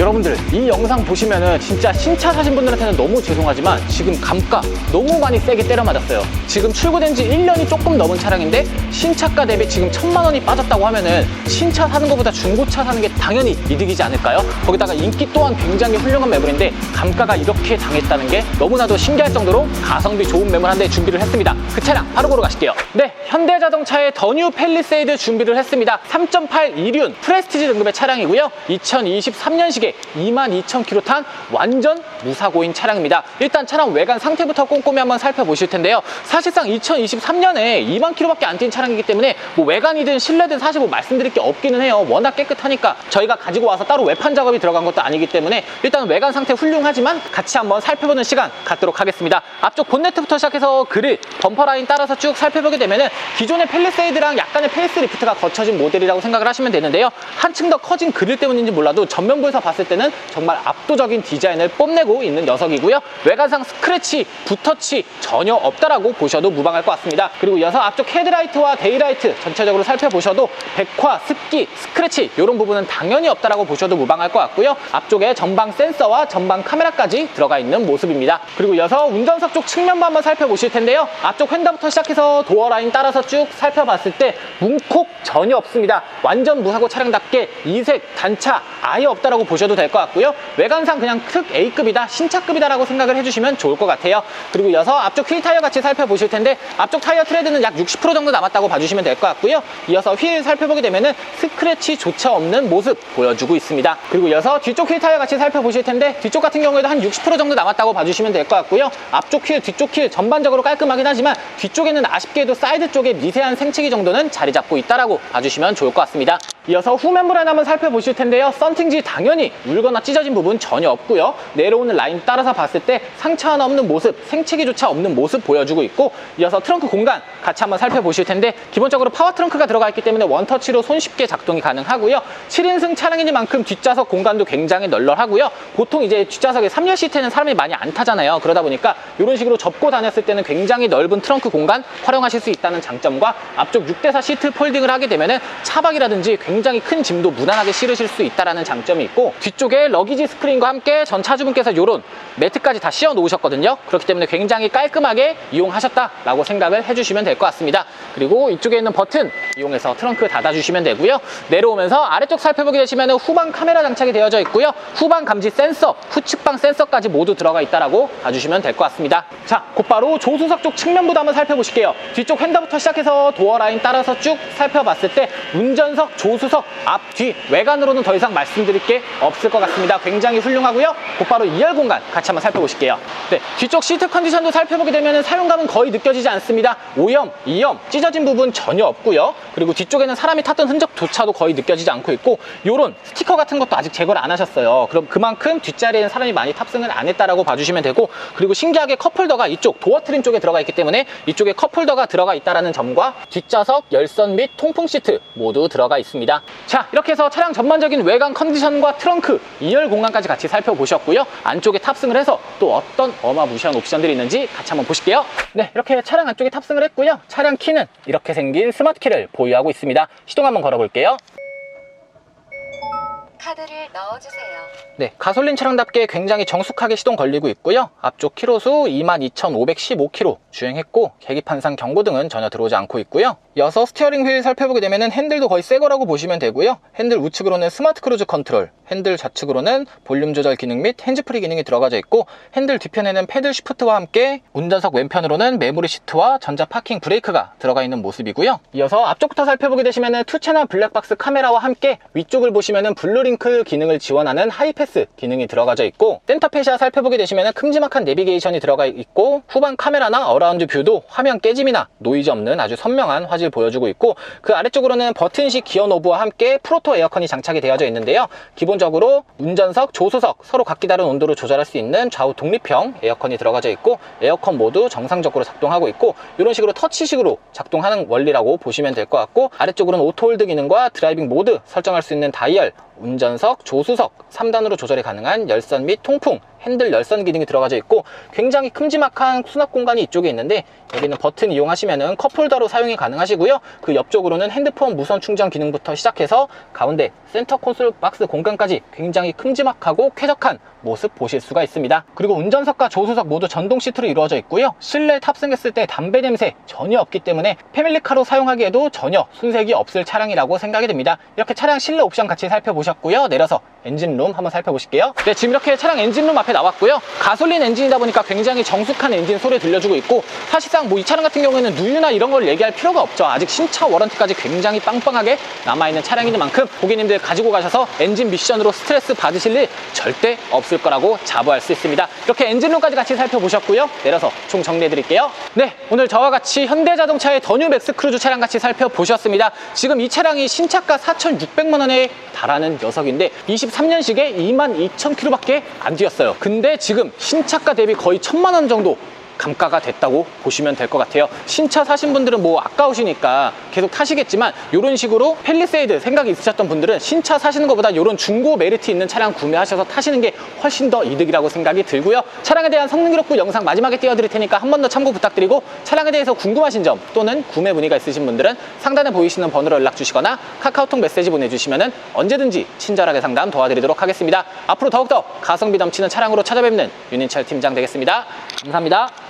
여러분들 이 영상 보시면은 진짜 신차 사신 분들한테는 너무 죄송하지만 지금 감가 너무 많이 세게 때려 맞았어요. 지금 출고된 지 1년이 조금 넘은 차량인데 신차가 대비 지금 천만 원이 빠졌다고 하면은 신차 사는 것보다 중고차 사는 게 당연히 이득이지 않을까요? 거기다가 인기 또한 굉장히 훌륭한 매물인데 감가가 이렇게 당했다는 게 너무나도 신기할 정도로 가성비 좋은 매물 한 대 준비를 했습니다. 그 차량 바로 보러 가실게요. 네, 현대자동차의 더뉴 팰리세이드 준비를 했습니다. 3.8 이륜 프레스티지 등급의 차량이고요. 2023년식에 22,000km 탄 완전 무사고인 차량입니다. 일단 차량 외관 상태부터 꼼꼼히 한번 살펴보실 텐데요. 사실상 2023년에 2만 킬로밖에 안 뛴 차량이기 때문에 뭐 외관이든 실내든 사실 뭐 말씀드릴 게 없기는 해요. 워낙 깨끗하니까 저희가 가지고 와서 따로 외판 작업이 들어간 것도 아니기 때문에 일단 외관 상태 훌륭하지만 같이 한번 살펴보는 시간 갖도록 하겠습니다. 앞쪽 본네트부터 시작해서 그릴, 범퍼 라인 따라서 쭉 살펴보게 되면은 기존의 펠리세이드랑 약간의 페이스리프트가 거쳐진 모델이라고 생각을 하시면 되는데요. 한층 더 커진 그릴 때문인지 몰라도 전면부에서 봤을 때는 정말 압도적인 디자인을 뽐내고 있는 녀석이고요. 외관상 스크래치, 붓터치 전혀 없다라고 보셔도 무방할 것 같습니다. 그리고 이어서 앞쪽 헤드라이트와 데이라이트 전체적으로 살펴보셔도 백화, 습기, 스크래치 이런 부분은 당연히 없다라고 보셔도 무방할 것 같고요. 앞쪽에 전방 센서와 전방 카메라까지 들어가 있는 모습입니다. 그리고 이어서 운전석 쪽 측면부 한번 살펴보실 텐데요. 앞쪽 휀다부터 시작해서 도어 라인 따라서 쭉 살펴봤을 때 문콕 전혀 없습니다. 완전 무사고 차량답게 이색, 단차 아예 없다라고 보셔도 될 것 같고요. 외관상 그냥 특 A급이다, 신차급이다라고 생각을 해주시면 좋을 것 같아요. 그리고 이어서 앞쪽 휠 타이어 같이 살펴보실 텐데 앞쪽 타이어 트레드는 약 60% 정도 남았다고 봐주시면 될 것 같고요. 이어서 휠 살펴보게 되면은 스크래치조차 없는 모습 보여주고 있습니다. 그리고 이어서 뒤쪽 휠 타이어 같이 살펴보실 텐데 뒤쪽 같은 경우에도 한 60% 정도 남았다고 봐주시면 될 것 같고요. 앞쪽 휠, 뒤쪽 휠 전반적으로 깔끔하긴 하지만 뒤쪽에는 아쉽게도 사이드 쪽에 미세한 생치기 정도는 자리 잡고 있다라고 봐주시면 좋을 것 같습니다. 이어서 후면부 라인 한번 살펴보실 텐데요. 썬팅지 당연히 울거나 찢어진 부분 전혀 없고요. 내려오는 라인 따라서 봤을 때 상처 하나 없는 모습, 생치기조차 없는 모습 보여주고 있고 이어서 트렁크 공간 같이 한번 살펴보실 텐데 기본적으로 파워 트렁크가 들어가 있기 때문에 원터치로 손쉽게 작동이 가능하고요. 7인승 차량이니만큼 뒷좌석 공간도 굉장히 널널하고요. 보통 이제 뒷좌석에 3열 시트는 사람이 많이 안 타잖아요. 그러다 보니까 이런 식으로 접고 다녔을 때는 굉장히 넓은 트렁크 공간 활용하실 수 있다는 장점과 앞쪽 6대4 시트 폴딩을 하게 되면은 차박이라든지 굉장히 큰 짐도 무난하게 실으실 수 있다는 장점이 있고 뒤쪽에 러기지 스크린과 함께 전 차주분께서 이런 매트까지 다 씌워 놓으셨거든요. 그렇기 때문에 굉장히 깔끔하게 이용하셨다라고 생각을 해주시면 될 것 같습니다. 그리고 이쪽에 있는 버튼 이용해서 트렁크 닫아주시면 되고요. 내려오면서 아래쪽 살펴보게 되시면 후방 카메라 장착이 되어져 있고요. 후방 감지 센서, 후측방 센서까지 모두 들어가 있다라고 봐주시면 될 것 같습니다. 자, 곧바로 조수석 쪽 측면부도 한번 살펴보실게요. 뒤쪽 핸다부터 시작해서 도어 라인 따라서 쭉 살펴봤을 때 운전석, 조수석, 앞, 뒤, 외관으로는 더 이상 말씀드릴 게 없을 것 같습니다. 굉장히 훌륭하고요. 곧바로 2열 공간 같이 한번 살펴보실게요. 네, 뒤쪽 시트 컨디션도 살펴보게 되면 사용감은 거의 느껴지지 않습니다. 오염, 이염, 찢어진 부분 전혀 없고요. 그리고 뒤쪽에는 사람이 탔던 흔적조차도 거의 느껴지지 않고 있고 요런 스티커 같은 것도 아직 제거를 안 하셨어요. 그럼 그만큼 뒷자리에는 사람이 많이 탑승을 안 했다라고 봐주시면 되고 그리고 신기하게 컵홀더가 이쪽 도어 트림 쪽에 들어가 있기 때문에 이쪽에 컵홀더가 들어가 있다라는 점과 뒷좌석 열선 및 통풍 시트 모두 들어가 있습니다. 자 이렇게 해서 차량 전반적인 외관 컨디션과 트렁 크 2열 공간까지 같이 살펴보셨고요. 안쪽에 탑승을 해서 또 어떤 어마무시한 옵션들이 있는지 같이 한번 보실게요. 네 이렇게 차량 안쪽에 탑승을 했고요. 차량 키는 이렇게 생긴 스마트 키를 보유하고 있습니다. 시동 한번 걸어볼게요. 카드를 넣어주세요. 네, 가솔린 차량답게 굉장히 정숙하게 시동 걸리고 있고요. 앞쪽 키로수 22,515km 주행했고 계기판상 경고등은 전혀 들어오지 않고 있고요. 이어서 스티어링 휠 살펴보게 되면 핸들도 거의 새 거라고 보시면 되고요. 핸들 우측으로는 스마트 크루즈 컨트롤, 핸들 좌측으로는 볼륨 조절 기능 및 핸즈프리 기능이 들어가져 있고 핸들 뒤편에는 패들 시프트와 함께 운전석 왼편으로는 메모리 시트와 전자 파킹 브레이크가 들어가 있는 모습이고요. 이어서 앞쪽부터 살펴보게 되시면 투채널 블랙박스 카메라와 함께 위쪽을 보시면 블루링 크 기능을 지원하는 하이패스 기능이 들어가져 있고 센터페시아 살펴보게 되시면 큼지막한 내비게이션이 들어가 있고 후방 카메라나 어라운드 뷰도 화면 깨짐이나 노이즈 없는 아주 선명한 화질 보여주고 있고 그 아래쪽으로는 버튼식 기어 노브와 함께 프로토 에어컨이 장착이 되어져 있는데요. 기본적으로 운전석, 조수석 서로 각기 다른 온도를 조절할 수 있는 좌우 독립형 에어컨이 들어가져 있고 에어컨 모두 정상적으로 작동하고 있고 이런 식으로 터치식으로 작동하는 원리라고 보시면 될 것 같고 아래쪽으로는 오토홀드 기능과 드라이빙 모드 설정할 수 있는 다이얼 운전석, 조수석 3단으로 조절이 가능한 열선 및 통풍 핸들 열선 기능이 들어가져 있고 굉장히 큼지막한 수납 공간이 이쪽에 있는데 여기는 버튼 이용하시면은 컵홀더로 사용이 가능하시고요. 그 옆쪽으로는 핸드폰 무선 충전 기능부터 시작해서 가운데 센터 콘솔 박스 공간까지 굉장히 큼지막하고 쾌적한 모습 보실 수가 있습니다. 그리고 운전석과 조수석 모두 전동 시트로 이루어져 있고요. 실내 탑승했을 때 담배 냄새 전혀 없기 때문에 패밀리카로 사용하기에도 전혀 순색이 없을 차량이라고 생각이 듭니다. 이렇게 차량 실내 옵션 같이 살펴보셨고요. 내려서 엔진룸 한번 살펴보실게요. 네, 지금 이렇게 차량 엔진룸 앞에 나왔고요. 가솔린 엔진이다 보니까 굉장히 정숙한 엔진 소리 들려주고 있고 사실상 뭐 이 차량 같은 경우에는 누유나 이런 걸 얘기할 필요가 없죠. 아직 신차 워런티까지 굉장히 빵빵하게 남아있는 차량인 만큼 고객님들 가지고 가셔서 엔진 미션으로 스트레스 받으실 일 절대 없을 거라고 자부할 수 있습니다. 이렇게 엔진룸까지 같이 살펴보셨고요. 내려서 총 정리해 드릴게요. 네, 오늘 저와 같이 현대자동차의 더뉴 맥스 크루즈 차량 같이 살펴보셨습니다. 지금 이 차량이 신차가 4,600만 원에 달하는 녀석인데 23년식에 22,000km밖에 안 뛰었어요. 근데 지금 신차가 대비 거의 1,000만 원 정도 감가가 됐다고 보시면 될 것 같아요. 신차 사신 분들은 뭐 아까우시니까 계속 타시겠지만 이런 식으로 펠리세이드 생각이 있으셨던 분들은 신차 사시는 것보다 이런 중고 메리트 있는 차량 구매하셔서 타시는 게 훨씬 더 이득이라고 생각이 들고요. 차량에 대한 성능 기록부 영상 마지막에 띄워드릴 테니까 한 번 더 참고 부탁드리고 차량에 대해서 궁금하신 점 또는 구매 문의가 있으신 분들은 상단에 보이시는 번호로 연락 주시거나 카카오톡 메시지 보내주시면 언제든지 친절하게 상담 도와드리도록 하겠습니다. 앞으로 더욱더 가성비 넘치는 차량으로 찾아뵙는 윤인철 팀장 되겠습니다. 감사합니다.